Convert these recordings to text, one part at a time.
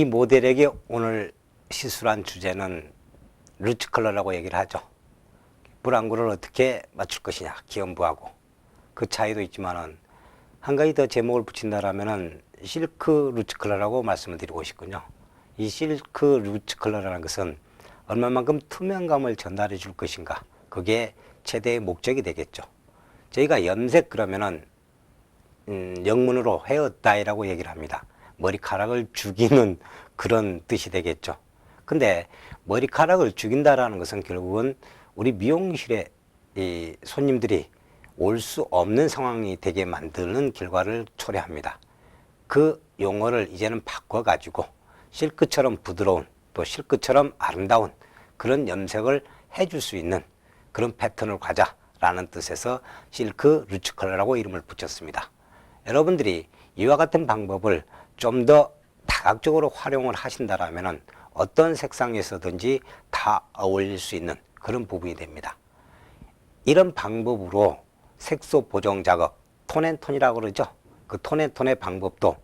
이 모델에게 오늘 시술한 주제는 루츠 컬러라고 얘기를 하죠. 불안구를 어떻게 맞출 것이냐, 기염부하고. 그 차이도 있지만은 한 가지 더 제목을 붙인다라면은 실크 루츠 컬러라고 말씀을 드리고 싶군요. 이 실크 루츠 컬러라는 것은 얼마만큼 투명감을 전달해 줄 것인가. 그게 최대의 목적이 되겠죠. 저희가 염색 그러면은 음, 영문으로 헤어 다이라고 얘기를 합니다. 머리카락을 죽이는 그런 뜻이 되겠죠. 근데 머리카락을 죽인다라는 것은 결국은 우리 미용실에 이 손님들이 올 수 없는 상황이 되게 만드는 결과를 초래합니다. 그 용어를 이제는 바꿔가지고 실크처럼 부드러운 또 실크처럼 아름다운 그런 염색을 해줄 수 있는 그런 패턴을 가자라는 뜻에서 실크 루츠 컬러라고 이름을 붙였습니다. 여러분들이 이와 같은 방법을 좀 더 다각적으로 활용을 하신다라면 어떤 색상에서든지 다 어울릴 수 있는 그런 부분이 됩니다. 이런 방법으로 색소 보정 작업, 톤앤톤이라고 그러죠. 그 톤앤톤의 방법도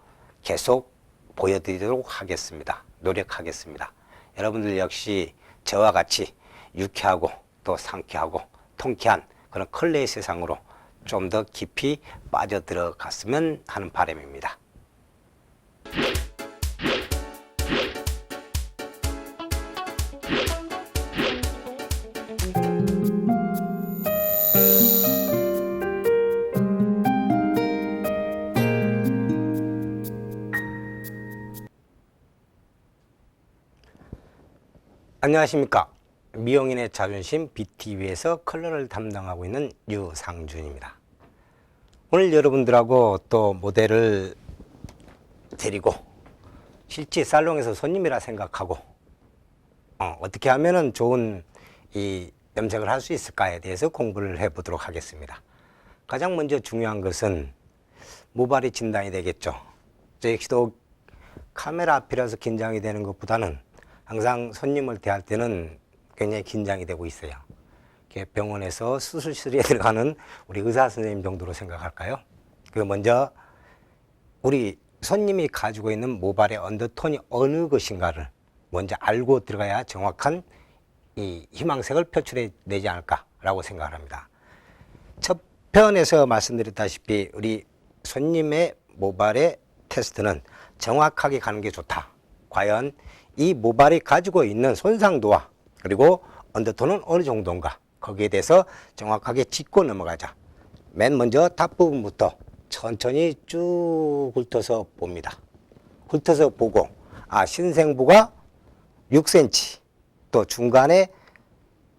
계속 보여드리도록 하겠습니다. 노력하겠습니다. 여러분들 역시 저와 같이 유쾌하고 또 상쾌하고 통쾌한 그런 컬러의 세상으로 좀 더 깊이 빠져들어갔으면 하는 바람입니다. 안녕하십니까. 미용인의 자존심 BTV에서 컬러를 담당하고 있는 유상준입니다. 오늘 여러분들하고 또 모델을 데리고 실제 살롱에서 손님이라 생각하고 어, 어떻게 하면은 좋은 이 염색을 할 수 있을까에 대해서 공부를 해 보도록 하겠습니다. 가장 먼저 중요한 것은 모발이 진단이 되겠죠. 저 역시도 카메라 앞이라서 긴장이 되는 것보다는 항상 손님을 대할 때는 굉장히 긴장이 되고 있어요. 병원에서 수술실에 들어가는 우리 의사 선생님 정도로 생각할까요? 그 먼저 우리 손님이 가지고 있는 모발의 언더톤이 어느 것인가를 먼저 알고 들어가야 정확한 이 희망색을 표출해 내지 않을까라고 생각을 합니다. 첫 편에서 말씀드렸다시피 우리 손님의 모발의 테스트는 정확하게 가는 게 좋다. 과연 이 모발이 가지고 있는 손상도와 그리고 언더톤은 어느 정도인가 거기에 대해서 정확하게 짚고 넘어가자. 맨 먼저 탑 부분부터 천천히 쭉 훑어서 봅니다. 훑어서 보고 아 신생부가 6cm 또 중간에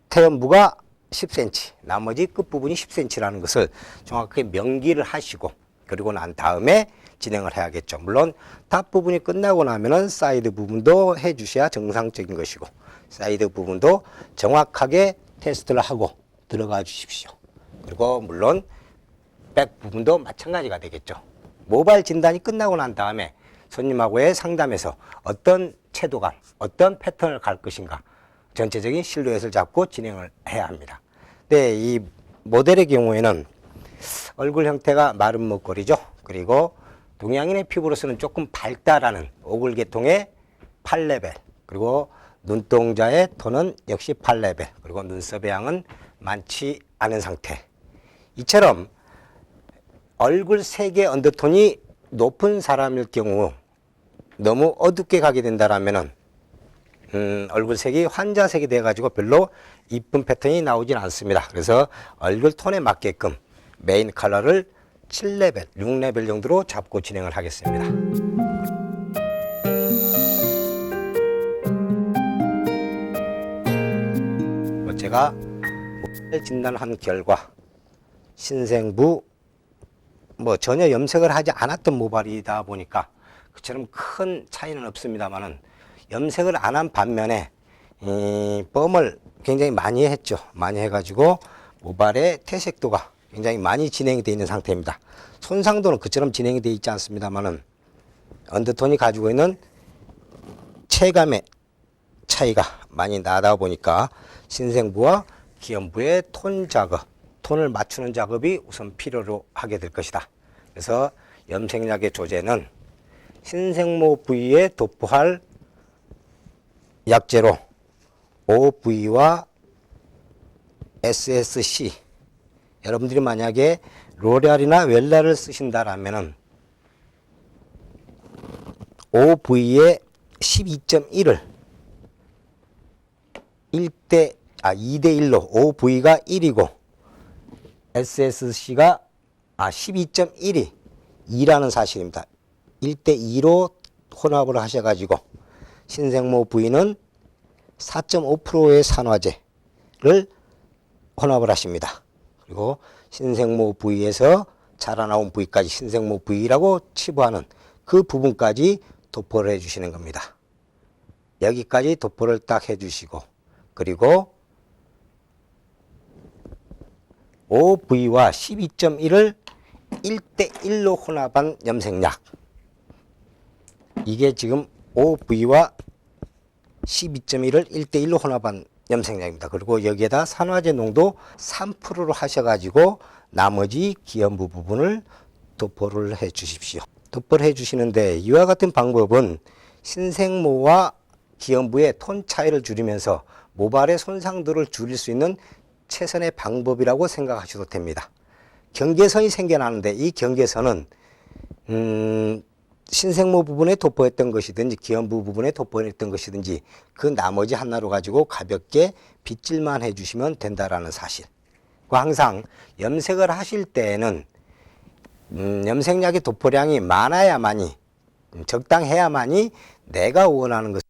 태연부가 10cm 나머지 끝부분이 10cm라는 것을 정확하게 명기를 하시고 그리고 난 다음에 진행을 해야겠죠. 물론 탑 부분이 끝나고 나면은 사이드 부분도 해 주셔야 정상적인 것이고 사이드 부분도 정확하게 테스트를 하고 들어가 주십시오. 그리고 물론 백 부분도 마찬가지가 되겠죠. 모발 진단이 끝나고 난 다음에 손님하고의 상담에서 어떤 채도감, 어떤 패턴을 갈 것인가 전체적인 실루엣을 잡고 진행을 해야 합니다. 네, 이 모델의 경우에는 얼굴 형태가 마른 목걸이죠. 그리고 동양인의 피부로서는 조금 발달하는 오글 계통의 8레벨 그리고 눈동자의 톤은 역시 8레벨 그리고 눈썹의 양은 많지 않은 상태 이처럼 얼굴 색의 언더톤이 높은 사람일 경우 너무 어둡게 가게 된다라면은 음, 얼굴 색이 환자색이 돼가지고 별로 이쁜 패턴이 나오진 않습니다. 그래서 얼굴 톤에 맞게끔 메인 컬러를 7레벨, 6레벨 정도로 잡고 진행을 하겠습니다. 뭐 제가 모발 진단한 결과 신생부 뭐 전혀 염색을 하지 않았던 모발이다 보니까 그처럼 큰 차이는 없습니다만은 염색을 안 한 반면에 이 펌을 굉장히 많이 했죠. 많이 해가지고 모발의 퇴색도가 굉장히 많이 진행이 되어 있는 상태입니다. 손상도는 그처럼 진행이 되어 있지 않습니다만은 언더톤이 가지고 있는 체감의 차이가 많이 나다 보니까 신생부와 기염부의 톤 작업, 톤을 맞추는 작업이 우선 필요로 하게 될 것이다. 그래서 염색약의 조제는 신생모 부위에 도포할 약재로 OV와 SSC 여러분들이 만약에 로레알이나 웰라를 쓰신다라면은 OV의 12.1을 1대 아 2대 1로 OV가 1이고 SSC가 아 12.1이 2라는 사실입니다. 1대 2로 혼합을 하셔 가지고 신생모 부위는 4.5%의 산화제를 혼합을 하십니다. 그리고 신생모 부위에서 자라나온 부위까지 신생모 부위라고 치부하는 그 부분까지 도포를 해주시는 겁니다. 여기까지 도포를 딱 해주시고 그리고 OV와 12.1을 1대1로 혼합한 염색약 이게 지금 OV와 12.1을 1대1로 혼합한 염색약입니다. 그리고 여기에다 산화제 농도 3%로 하셔가지고 나머지 기염부 부분을 도포를 해 주십시오. 도포를 해 주시는데 이와 같은 방법은 신생모와 기염부의 톤 차이를 줄이면서 모발의 손상도를 줄일 수 있는 최선의 방법이라고 생각하셔도 됩니다. 경계선이 생겨나는데 이 경계선은 음, 신생모 부분에 도포했던 것이든지 기염부 부분에 도포했던 것이든지 그 나머지 하나로 가지고 가볍게 빗질만 해주시면 된다라는 사실. 그 항상 염색을 하실 때에는 음, 염색약의 도포량이 많아야만이 음, 적당해야만이 내가 원하는 것을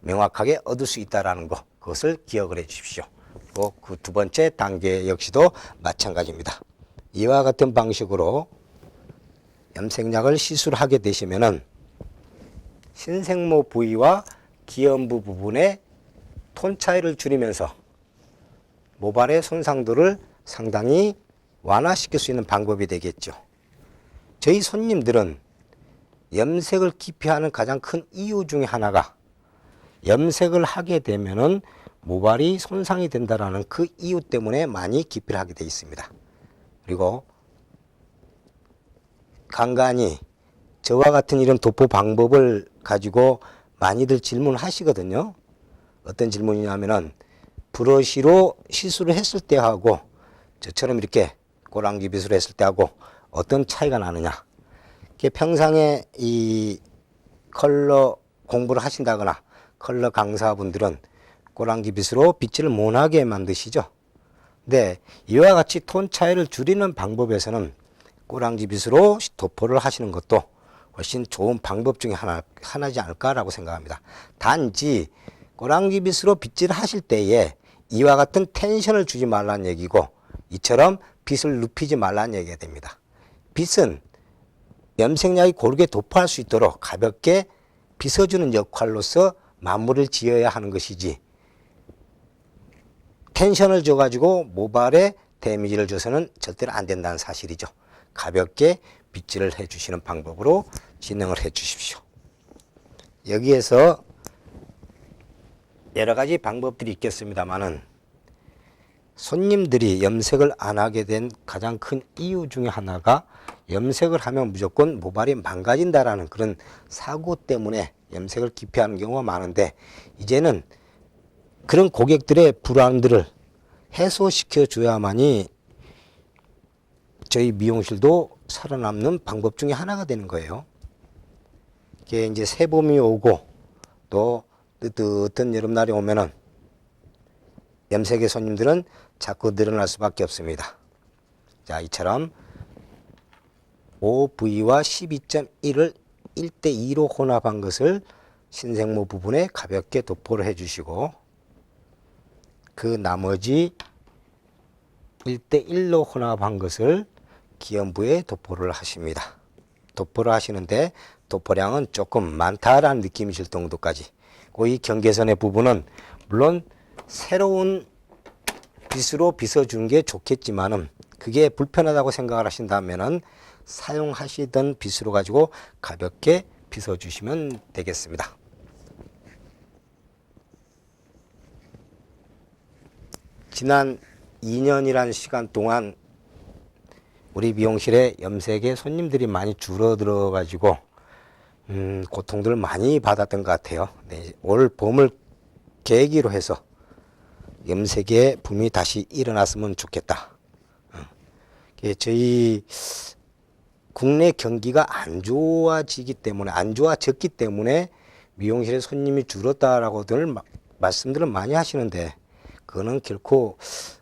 명확하게 얻을 수 있다라는 것 그것을 기억을 해 주십시오. 그리고 그두 번째 단계 역시도 마찬가지입니다. 이와 같은 방식으로 염색약을 시술하게 되시면은 신생모 부위와 기염부 부분의 톤 차이를 줄이면서 모발의 손상도를 상당히 완화시킬 수 있는 방법이 되겠죠. 저희 손님들은 염색을 기피하는 가장 큰 이유 중에 하나가 염색을 하게 되면은 모발이 손상이 된다라는 그 이유 때문에 많이 기피를 하게 되어 있습니다. 그리고 간간히 저와 같은 이런 도포 방법을 가지고 많이들 질문하시거든요. 어떤 질문이냐면은 브러쉬로 시술을 했을 때 하고 저처럼 이렇게 꼬랑지 빗으로 했을 때 하고 어떤 차이가 나느냐. 평상에 이 컬러 공부를 하신다거나 컬러 강사분들은 꼬랑지 빗으로 빗질을 못하게 만드시죠. 근데 이와 같이 톤 차이를 줄이는 방법에서는 꼬랑지 빗으로 도포를 하시는 것도 훨씬 좋은 방법 중에 하나, 하나지 않을까라고 생각합니다. 단지 꼬랑지 빗으로 빗질 하실 때에 이와 같은 텐션을 주지 말라는 얘기고 이처럼 빗을 눕히지 말라는 얘기가 됩니다. 빗은 염색약이 고르게 도포할 수 있도록 가볍게 빗어주는 역할로서 마무리를 지어야 하는 것이지 텐션을 줘가지고 모발에 데미지를 줘서는 절대로 안 된다는 사실이죠. 가볍게 빗질을 해주시는 방법으로 진행을 해 주십시오. 여기에서 여러 가지 방법들이 있겠습니다만은 손님들이 염색을 안 하게 된 가장 큰 이유 중에 하나가 염색을 하면 무조건 모발이 망가진다라는 그런 사고 때문에 염색을 기피하는 경우가 많은데 이제는 그런 고객들의 불안들을 해소시켜 줘야만이 저희 미용실도 살아남는 방법 중에 하나가 되는 거예요. 이게 이제 새봄이 오고 또 뜨뜻한 여름날이 오면은 염색의 손님들은 자꾸 늘어날 수밖에 없습니다. 자, 이처럼 OV와 12.1을 1대2로 혼합한 것을 신생모 부분에 가볍게 도포를 해주시고 그 나머지 1대1로 혼합한 것을 기염부에 도포를 하십니다. 도포를 하시는데 도포량은 조금 많다라는 느낌이 들 정도까지 그이 경계선의 부분은 물론 새로운 빗으로 빗어주는 게 좋겠지만은 그게 불편하다고 생각을 하신다면은 사용하시던 빗으로 가지고 가볍게 빗어주시면 되겠습니다. 지난 2년이라는 시간 동안 우리 미용실에 염색에 손님들이 많이 줄어들어 가지고 음, 고통들을 많이 받았던 것 같아요. 네, 올 봄을 계기로 해서 염색의 붐이 다시 일어났으면 좋겠다. 어. 이게 저희 국내 경기가 안 좋아지기 때문에 안 좋아졌기 때문에 미용실에 손님이 줄었다라고들 마- 말씀들을 많이 하시는데 그거는 결코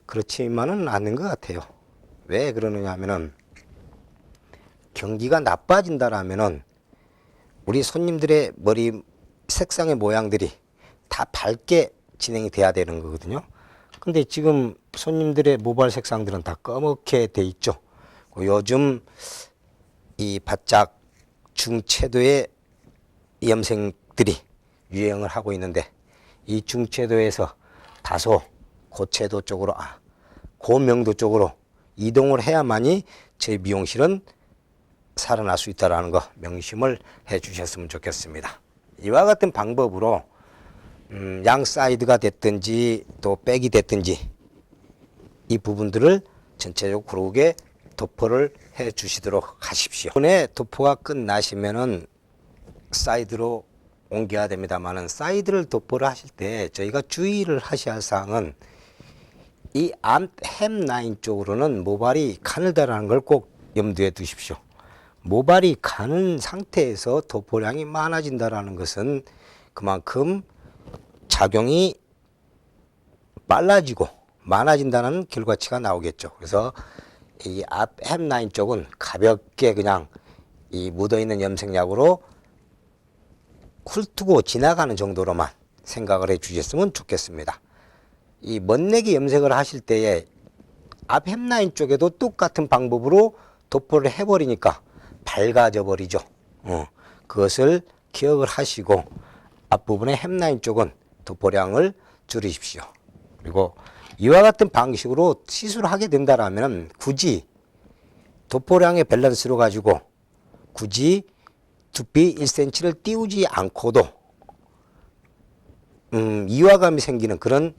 그렇지만은 않는 것 같아요. 왜 그러느냐 하면은 경기가 나빠진다라면은 우리 손님들의 머리 색상의 모양들이 다 밝게 진행이 돼야 되는 거거든요. 근데 지금 손님들의 모발 색상들은 다 검게 돼 있죠. 그 요즘 이 바짝 중채도의 염색들이 유행을 하고 있는데 이 중채도에서 다소 고채도 쪽으로 아 고명도 쪽으로 이동을 해야만이 제 미용실은 살아날 수 있다라는 거 명심을 해 주셨으면 좋겠습니다. 이와 같은 방법으로 음, 양 사이드가 됐든지 또 백이 됐든지 이 부분들을 전체적으로 구르게 도포를 해 주시도록 하십시오. 이번에 도포가 끝나시면은 사이드로 옮겨야 됩니다만은 사이드를 도포를 하실 때 저희가 주의를 하셔야 할 사항은 이 암햄 라인 쪽으로는 모발이 가늘다라는 걸 꼭 염두에 두십시오. 모발이 가는 상태에서 도포량이 많아진다라는 것은 그만큼 작용이 빨라지고 많아진다는 결과치가 나오겠죠. 그래서 이 앞 햄 라인 쪽은 가볍게 그냥 이 묻어있는 염색약으로 훑고 지나가는 정도로만 생각을 해 주셨으면 좋겠습니다. 이 멋내기 염색을 하실 때에 앞 햄라인 쪽에도 똑같은 방법으로 도포를 해버리니까 밝아져 버리죠. 어, 그것을 기억을 하시고 앞부분의 햄라인 쪽은 도포량을 줄이십시오. 그리고 이와 같은 방식으로 시술을 하게 된다라면 굳이 도포량의 밸런스로 가지고 굳이 두피 1cm를 띄우지 않고도 음, 이화감이 생기는 그런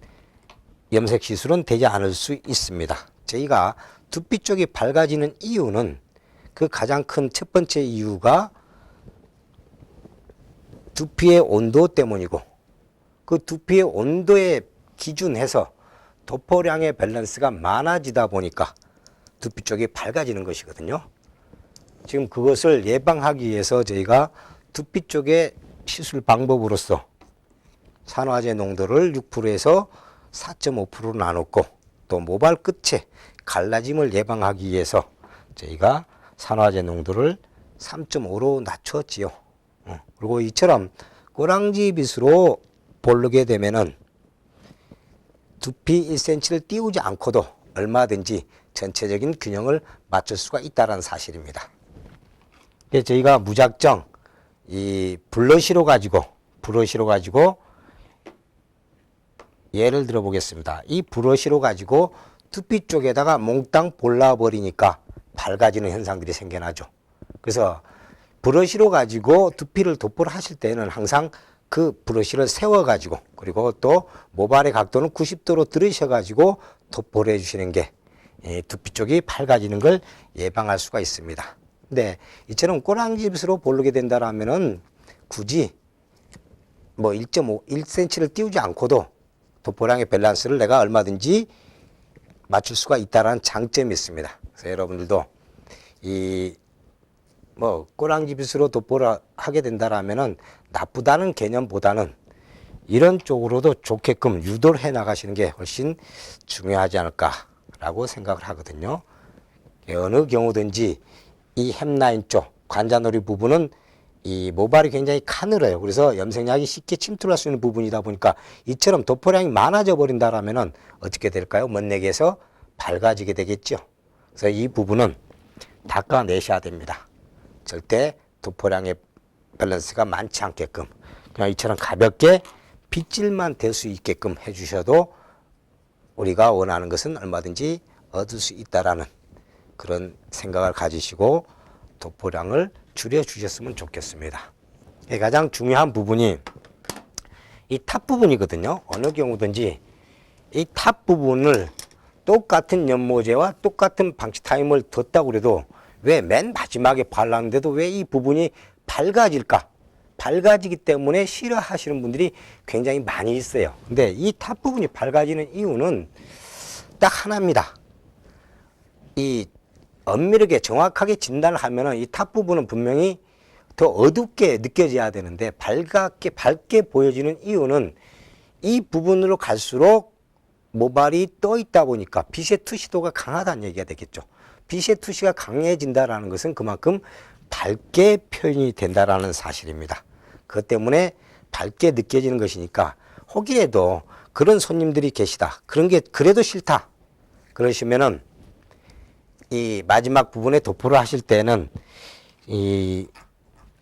염색 시술은 되지 않을 수 있습니다. 저희가 두피 쪽이 밝아지는 이유는 그 가장 큰 첫 번째 이유가 두피의 온도 때문이고 그 두피의 온도에 기준해서 도포량의 밸런스가 많아지다 보니까 두피 쪽이 밝아지는 것이거든요. 지금 그것을 예방하기 위해서 저희가 두피 쪽의 시술 방법으로서 산화제 농도를 6%에서 4.5%로 나눴고 또 모발 끝에 갈라짐을 예방하기 위해서 저희가 산화제 농도를 3.5로 낮췄지요. 어, 그리고 이처럼 꼬랑지 빗으로 보르게 되면은 두피 1cm를 띄우지 않고도 얼마든지 전체적인 균형을 맞출 수가 있다는 사실입니다. 저희가 무작정 이 블러시로 가지고 브러시로 가지고 예를 들어 보겠습니다. 이 브러시로 가지고 두피 쪽에다가 몽땅 볼라버리니까 밝아지는 현상들이 생겨나죠. 그래서 브러시로 가지고 두피를 도포를 하실 때는 항상 그 브러시를 세워 가지고 그리고 또 모발의 각도는 90도로 들으셔 가지고 도포를 해 주시는 게이 두피 쪽이 밝아지는 걸 예방할 수가 있습니다. 근데 이처럼 꼬랑집으로 보르게 된다라면은 굳이 뭐 1.5, 1cm를 띄우지 않고도 도포량의 밸런스를 내가 얼마든지 맞출 수가 있다라는 장점이 있습니다. 그래서 여러분들도 이 뭐 꼬랑지 빗으로 도포를 하게 된다라면은 나쁘다는 개념보다는 이런 쪽으로도 좋게끔 유도를 해 나가시는 게 훨씬 중요하지 않을까라고 생각을 하거든요. 어느 경우든지 이 햄라인 쪽 관자놀이 부분은 이 모발이 굉장히 가늘어요. 그래서 염색약이 쉽게 침투할 수 있는 부분이다 보니까 이처럼 도포량이 많아져 버린다라면은 어떻게 될까요? 멋내기에서 밝아지게 되겠죠. 그래서 이 부분은 닦아내셔야 됩니다. 절대 도포량의 밸런스가 많지 않게끔 그냥 이처럼 가볍게 빗질만 될 수 있게끔 해주셔도 우리가 원하는 것은 얼마든지 얻을 수 있다라는 그런 생각을 가지시고 도포량을 줄여 주셨으면 좋겠습니다. 예, 가장 중요한 부분이 이 탑 부분이거든요. 어느 경우든지 이 탑 부분을 똑같은 연모제와 똑같은 방치 타임을 뒀다고 그래도 왜 맨 마지막에 발랐는데도 왜 이 부분이 밝아질까? 밝아지기 때문에 싫어하시는 분들이 굉장히 많이 있어요. 근데 이 탑 부분이 밝아지는 이유는 딱 하나입니다. 이 엄밀하게 정확하게 진단을 하면은 이 탑 부분은 분명히 더 어둡게 느껴져야 되는데 밝게 밝게 보여지는 이유는 이 부분으로 갈수록 모발이 떠 있다 보니까 빛의 투시도가 강하다는 얘기가 되겠죠. 빛의 투시가 강해진다라는 것은 그만큼 밝게 표현이 된다라는 사실입니다. 그것 때문에 밝게 느껴지는 것이니까 혹이라도 그런 손님들이 계시다. 그런 게 그래도 싫다. 그러시면은 이 마지막 부분에 도포를 하실 때는 이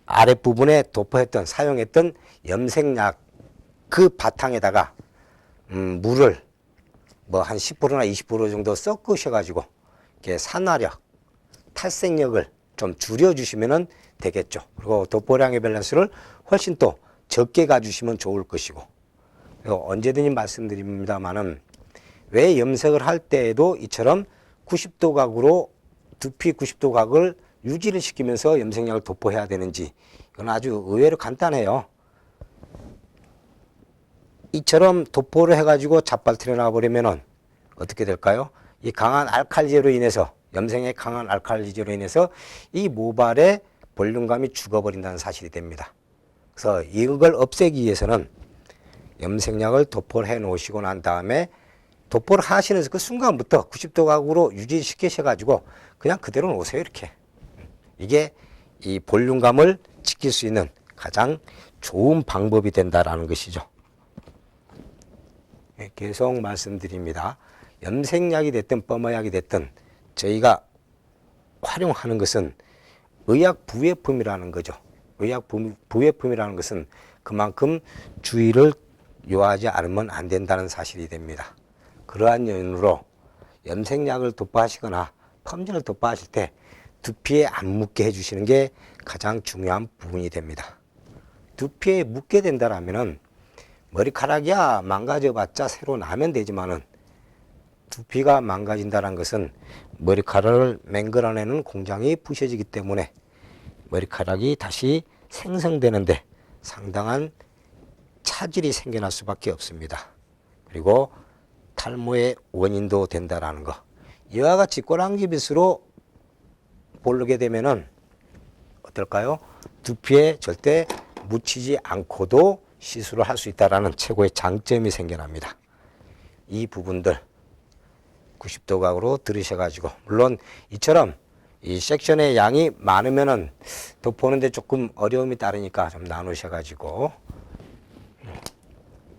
아랫부분에 도포했던 사용했던 염색약 그 바탕에다가 음, 물을 뭐 한 10%나 20% 정도 섞으셔 가지고 이렇게 산화력, 탈색력을 좀 줄여 주시면은 되겠죠. 그리고 도포량의 밸런스를 훨씬 또 적게 가주시면 좋을 것이고 언제든지 말씀드립니다만은 왜 염색을 할 때에도 이처럼 90도 각으로 두피 90도 각을 유지를 시키면서 염색약을 도포해야 되는지 이건 아주 의외로 간단해요. 이처럼 도포를 해가지고 잡발트려 놔버리면은 어떻게 될까요? 이 강한 알칼리제로 인해서 염색의 강한 알칼리제로 인해서 이 모발의 볼륨감이 죽어버린다는 사실이 됩니다. 그래서 이걸 없애기 위해서는 염색약을 도포를 해 놓으시고 난 다음에 도포를 하시는 그 순간부터 90도 각으로 유지시키셔가지고 그냥 그대로 놓으세요 이렇게 이게 이 볼륨감을 지킬 수 있는 가장 좋은 방법이 된다라는 것이죠. 예, 계속 말씀드립니다. 염색약이 됐든 뻐마약이 됐든 저희가 활용하는 것은 의약 부외품이라는 거죠. 의약 부- 부외품이라는 것은 그만큼 주의를 요하지 않으면 안 된다는 사실이 됩니다. 그러한 연유로 염색약을 도포하시거나 펌진을 도포하실 때 두피에 안 묻게 해주시는 게 가장 중요한 부분이 됩니다. 두피에 묻게 된다라면은 머리카락이야 망가져봤자 새로 나면 되지만은 두피가 망가진다는 것은 머리카락을 맹글어내는 공장이 부셔지기 때문에 머리카락이 다시 생성되는데 상당한 차질이 생겨날 수밖에 없습니다. 그리고 탈모의 원인도 된다라는 거. 이와 같이 꼬랑지빗으로 보르게 되면은 어떨까요? 두피에 절대 묻히지 않고도 시술을 할 수 있다라는 최고의 장점이 생겨납니다. 이 부분들 90도 각으로 들으셔가지고 물론 이처럼 이 섹션의 양이 많으면은 덮보는데 조금 어려움이 따르니까 좀 나누셔가지고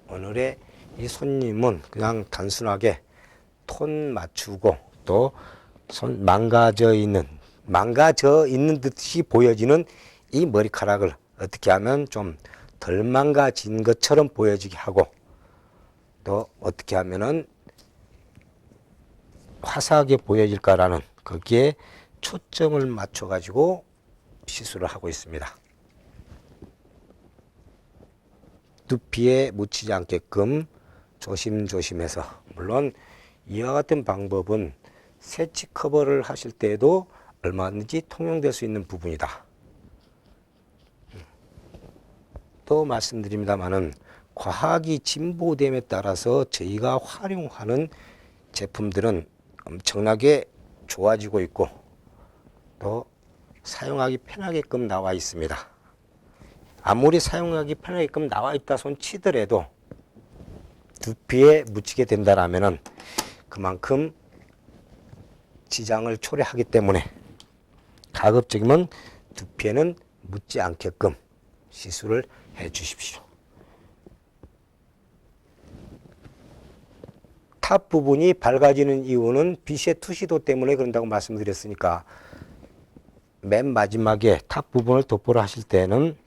오늘의 이 손님은 그냥 단순하게 톤 맞추고 또 손 망가져 있는 망가져 있는 듯이 보여지는 이 머리카락을 어떻게 하면 좀 덜 망가진 것처럼 보여지게 하고 또 어떻게 하면은 화사하게 보여질까라는 거기에 초점을 맞춰 가지고 시술을 하고 있습니다. 두피에 묻히지 않게끔 조심조심해서 물론 이와 같은 방법은 세치 커버를 하실 때에도 얼마든지 통용될 수 있는 부분이다. 또 말씀드립니다만은 과학이 진보됨에 따라서 저희가 활용하는 제품들은 엄청나게 좋아지고 있고 또 사용하기 편하게끔 나와 있습니다. 아무리 사용하기 편하게끔 나와 있다 손 치더라도 두피에 묻히게 된다라면은 그만큼 지장을 초래하기 때문에 가급적이면 두피에는 묻지 않게끔 시술을 해 주십시오. 탑 부분이 밝아지는 이유는 빛의 투시도 때문에 그런다고 말씀드렸으니까 맨 마지막에 탑 부분을 도포를 하실 때는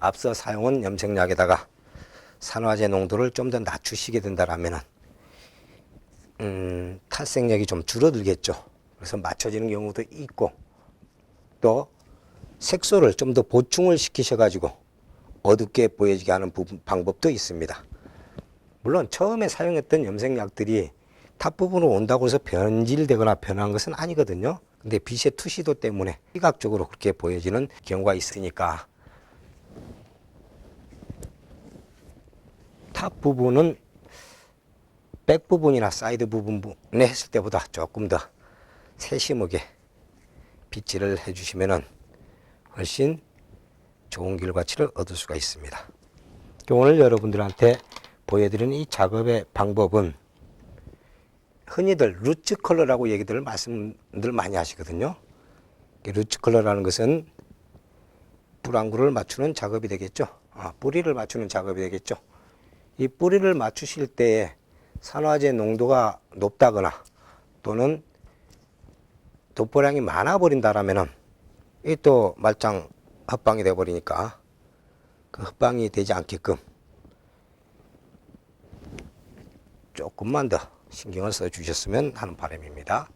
앞서 사용한 염색약에다가 산화제 농도를 좀 더 낮추시게 된다라면은 음, 탈색력이 좀 줄어들겠죠. 그래서 맞춰지는 경우도 있고 또 색소를 좀 더 보충을 시키셔 가지고 어둡게 보여지게 하는 부분, 방법도 있습니다. 물론 처음에 사용했던 염색약들이 탑 부분으로 온다고 해서 변질되거나 변한 것은 아니거든요. 근데 빛의 투시도 때문에 시각적으로 그렇게 보여지는 경우가 있으니까 탑 부분은 백 부분이나 사이드 부분에 했을 때보다 조금 더 세심하게 빗질을 해주시면은 훨씬 좋은 결과치를 얻을 수가 있습니다. 오늘 여러분들한테 보여드리는 이 작업의 방법은 흔히들 루츠 컬러라고 얘기들 말씀들 많이 하시거든요. 이 루츠 컬러라는 것은 뿌랑구를 맞추는 작업이 되겠죠. 아, 뿌리를 맞추는 작업이 되겠죠. 이 뿌리를 맞추실 때에 산화제 농도가 높다거나 또는 돋보량이 많아 버린다라면은 이 또 말짱 헛방이 돼 버리니까 그 헛방이 되지 않게끔 조금만 더 신경을 써 주셨으면 하는 바람입니다.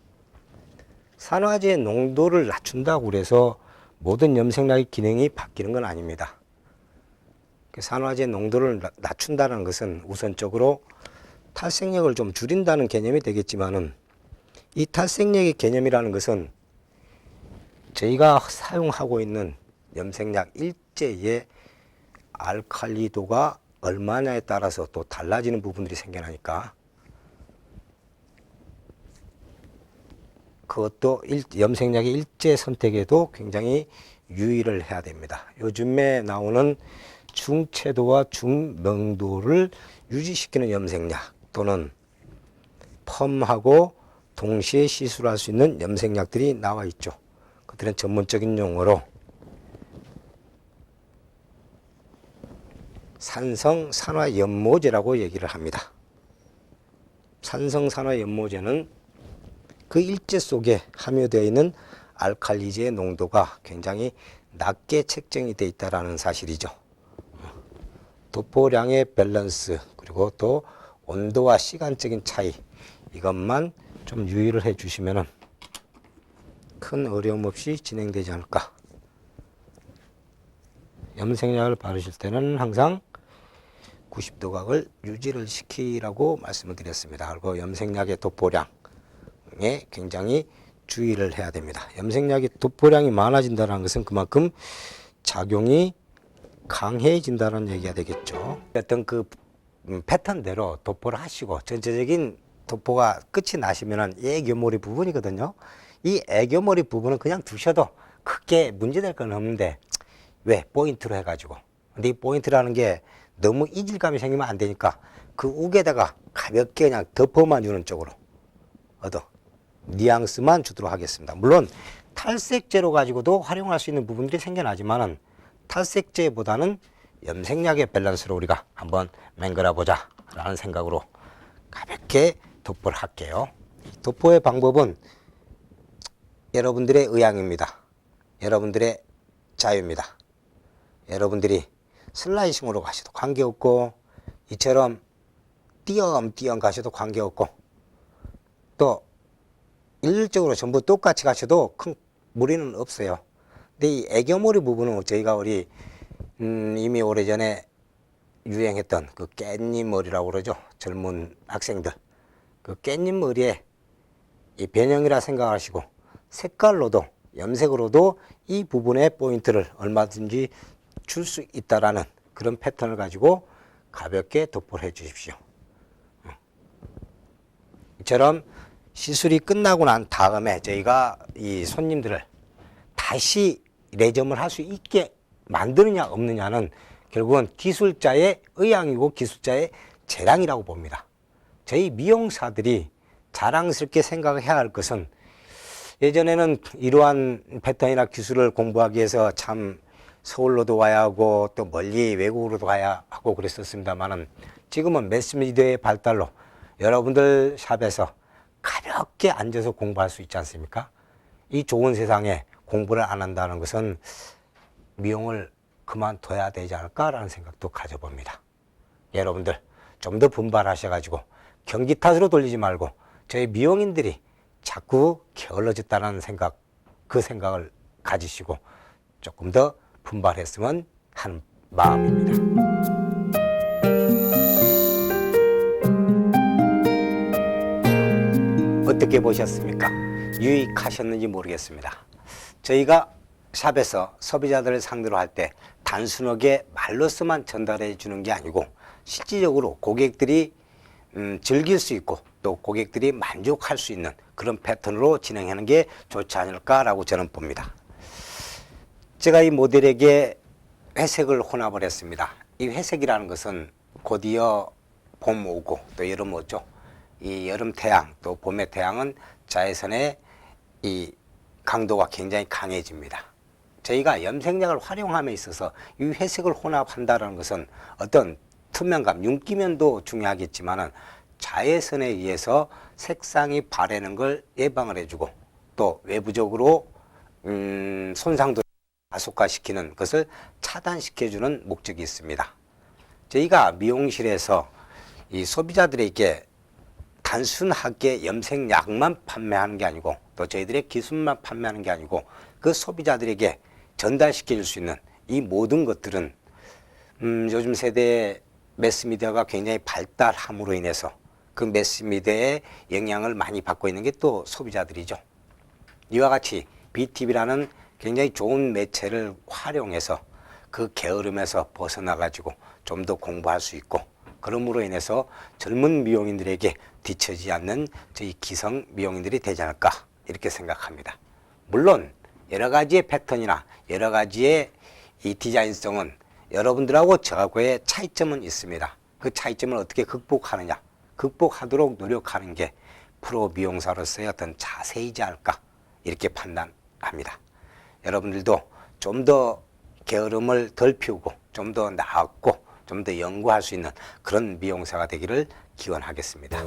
산화제 농도를 낮춘다고 그래서 모든 염색약의 기능이 바뀌는 건 아닙니다. 그 산화제 농도를 나- 낮춘다는 것은 우선적으로 탈색력을 좀 줄인다는 개념이 되겠지만은 이 탈색력의 개념이라는 것은 저희가 사용하고 있는 염색약 일제의 알칼리도가 얼마냐에 따라서 또 달라지는 부분들이 생겨나니까 그것도 일, 염색약의 일제 선택에도 굉장히 유의를 해야 됩니다. 요즘에 나오는 중채도와 중명도를 유지시키는 염색약 또는 펌하고 동시에 시술할 수 있는 염색약들이 나와 있죠. 그들은 전문적인 용어로 산성 산화 연모제라고 얘기를 합니다. 산성 산화 연모제는 그 일제 속에 함유되어 있는 알칼리제의 농도가 굉장히 낮게 책정이 되어 있다는 사실이죠. 도포량의 밸런스 그리고 또 온도와 시간적인 차이 이것만 좀 유의를 해 주시면은 큰 어려움 없이 진행되지 않을까. 염색약을 바르실 때는 항상 90도 각을 유지를 시키라고 말씀을 드렸습니다. 그리고 염색약의 도포량에 굉장히 주의를 해야 됩니다. 염색약의 도포량이 많아진다는 것은 그만큼 작용이 강해진다는 얘기가 되겠죠. 어떤 그 음, 패턴대로 도포를 하시고 전체적인 도포가 끝이 나시면은 애교머리 부분이거든요. 이 애교머리 부분은 그냥 두셔도 크게 문제될 건 없는데 왜 포인트로 해가지고 근데 이 포인트라는 게 너무 이질감이 생기면 안 되니까 그 우에다가 가볍게 그냥 덮어만 주는 쪽으로 얻어 뉘앙스만 주도록 하겠습니다. 물론 탈색제로 가지고도 활용할 수 있는 부분들이 생겨나지만은 탈색제보다는 염색약의 밸런스로 우리가 한번 맹글어 보자 라는 생각으로 가볍게 도포를 할게요. 도포의 방법은 여러분들의 의향입니다. 여러분들의 자유입니다. 여러분들이 슬라이싱으로 가셔도 관계없고 이처럼 띄엄띄엄 가셔도 관계없고 또 일률적으로 전부 똑같이 가셔도 큰 무리는 없어요. 근데 이 애교머리 부분은 저희가 우리 음, 이미 오래전에 유행했던 그 깻잎 머리라고 그러죠. 젊은 학생들. 그 깻잎 머리에 이 변형이라 생각하시고 색깔로도 염색으로도 이 부분의 포인트를 얼마든지 줄 수 있다라는 그런 패턴을 가지고 가볍게 도포를 해 주십시오. 이처럼 시술이 끝나고 난 다음에 저희가 이 손님들을 다시 레점을 할 수 있게 만드느냐 없느냐는 결국은 기술자의 의향이고 기술자의 재량이라고 봅니다. 저희 미용사들이 자랑스럽게 생각해야 할 것은 예전에는 이러한 패턴이나 기술을 공부하기 위해서 참 서울로도 와야 하고 또 멀리 외국으로도 가야 하고 그랬었습니다만은 지금은 매스미디어의 발달로 여러분들 샵에서 가볍게 앉아서 공부할 수 있지 않습니까? 이 좋은 세상에 공부를 안 한다는 것은 미용을 그만둬야 되지 않을까라는 생각도 가져봅니다. 여러분들 좀 더 분발하셔가지고 경기 탓으로 돌리지 말고 저희 미용인들이 자꾸 게을러졌다는 생각, 그 생각을 가지시고 조금 더 분발했으면 하는 마음입니다. 어떻게 보셨습니까? 유익하셨는지 모르겠습니다. 저희가 샵에서 소비자들을 상대로 할 때 단순하게 말로서만 전달해 주는 게 아니고 실질적으로 고객들이 음, 즐길 수 있고 또 고객들이 만족할 수 있는 그런 패턴으로 진행하는 게 좋지 않을까라고 저는 봅니다. 제가 이 모델에게 회색을 혼합을 했습니다. 이 회색이라는 것은 곧이어 봄 오고 또 여름 오죠. 이 여름 태양 또 봄의 태양은 자외선의 이 강도가 굉장히 강해집니다. 저희가 염색약을 활용함에 있어서 이 회색을 혼합한다는 것은 어떤 투명감, 윤기면도 중요하겠지만은 자외선에 의해서 색상이 바래는 걸 예방을 해주고 또 외부적으로 음, 손상도 가속화시키는 것을 차단시켜주는 목적이 있습니다. 저희가 미용실에서 이 소비자들에게 단순하게 염색약만 판매하는 게 아니고 또 저희들의 기술만 판매하는 게 아니고 그 소비자들에게 전달시켜 줄 수 있는 이 모든 것들은 음, 요즘 세대의 매스미디어가 굉장히 발달함으로 인해서 그 매스미디어의 영향을 많이 받고 있는 게 또 소비자들이죠. 이와 같이 BTV라는 굉장히 좋은 매체를 활용해서 그 게으름에서 벗어나가지고 좀 더 공부할 수 있고 그러므로 인해서 젊은 미용인들에게 뒤처지 않는 저희 기성 미용인들이 되지 않을까 이렇게 생각합니다. 물론 여러 가지의 패턴이나 여러 가지의 이 디자인성은 여러분들하고 저하고의 차이점은 있습니다. 그 차이점을 어떻게 극복하느냐, 극복하도록 노력하는 게 프로 미용사로서의 어떤 자세이지 않을까 이렇게 판단합니다. 여러분들도 좀 더 게으름을 덜 피우고 좀 더 나았고 좀 더 연구할 수 있는 그런 미용사가 되기를 기원하겠습니다.